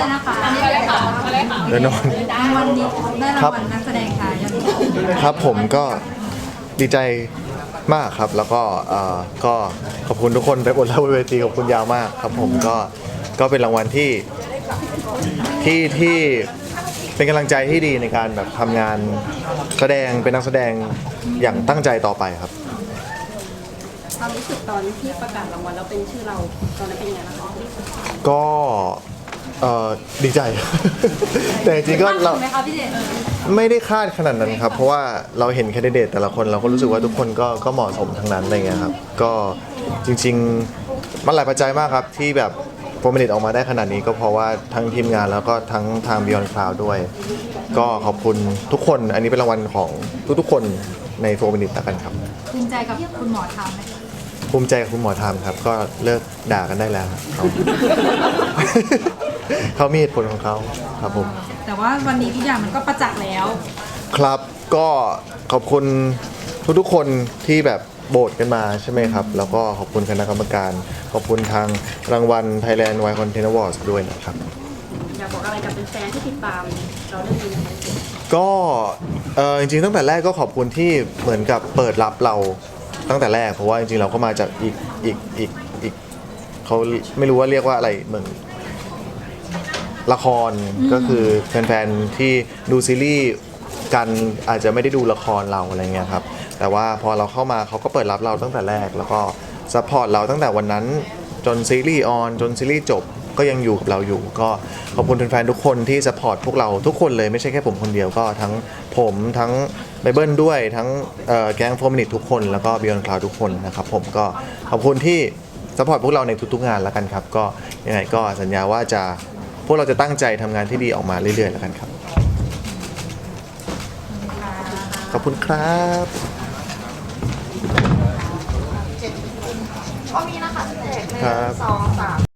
เลยนะคะอันนี้เลยค่ะเลยค่ะเดี๋ยวนอนรางวัลนี้ได้รางวัลนักแสดงชายยอดเยี่ยมครับผมก็ดีใจมากครับ แล้วก็เอ่อก็ขอบคุณทุกคนไปบนแล้วเวทีขอบคุณยาวมากครับ ผมก็ก็เป็นรางวัลที่ที่ที่เป็นกำลังใจที่ดีในการแบบทำงานแสดงเป็นนักแสดงอย่างตั้งใจต่อไปครับ ความรู้สึกตอนที่ประกาศรางวัลแล้วเป็นชื่อเราตอนนั้นเป็นยังไงบ้างคะก็ เอ่อดีใจ แต่จริงๆก็เรา ไหมคะพี่เจนไม่ได้คาดขนาดนั้นครับ เพราะว่าเราเห็นแคนดิเดตแต่ละคนเราก็รู้สึกว่าทุกคนก็ก็เหมาะสมทั้งนั้นอะไรเงี้ยครับ ก็จริง ๆ มันหลายปัจจัยมากครับ ที่แบบโปรมินิตออกมาได้ขนาดนี้ก็เพราะว่าทั้งทีมงานแล้วก็ทั้งทาง Beyond Cloud ด้วย ก็ขอบคุณทุกคน อันนี้เป็นรางวัลของทุกๆคนในโฟมินิตแล้วกันครับ ภูมิใจกับคุณหมอทำไหมคะภูมิใจกับคุณหมอทำครับ ก็เลิกด่ากันได้แล้วครับ เขาเขามีเหตุผลของเขาครับผมแต่ว่าวันนี้ทุกอย่างมันก็ประจักษ์แล้ว ครับก็ขอบคุณทุกๆคนที่แบบโบสกันมาใช่ไหมครับ แล้วก็ขอบคุณคณะกรรมการ ขอบคุณทางรางวัล Thailand Wine Content Awards ด้วยนะครับ อยากบอกอะไรกับแฟนๆที่ติดตามเราเรื่องนี้นะคะก็เออจริงๆตั้งแต่แรกก็ขอบคุณที่เหมือนกับเปิดรับเราตั้งแต่แรก เพราะว่าจริงๆเราก็มาจากอีกอีกอีกอีกเขาไม่รู้ว่าเรียกว่าอะไรเหมือน ละครก็คือแฟนๆที่ดูซีรีส์กันอาจจะไม่ได้ดูละครเราอะไรเงี้ยครับแต่ว่าพอเราเข้ามาเขาก็เปิดรับเราตั้งแต่แรก แล้วก็ซัพพอร์ตเราตั้งแต่วันนั้นจนซีรีส์ออนจนซีรีส์จบก็ยังอยู่กับเราอยู่ ก็ขอบคุณแฟนๆทุกคนที่ซัพพอร์ตพวกเราทุกคนเลยไม่ใช่แค่ผมคนเดียวก็ทั้งผมทั้งไบเบิลด้วยทั้งเอ่อแก๊งโฟมินิตทุกคนแล้วก็บิออนคลาวทุกคนนะครับผมก็ขอบคุณที่ซัพพอร์ตพวกเราในทุกๆงานแล้วกันครับ ก็ยังไงก็สัญญาว่าจะพ วกเราจะตั้งใจทำงานที่ดีออกมาเรื่อยๆแล้วกันครับ ขอบคุณครับก็มีนะคะพี่เจกหนึ่ครับงสองสาม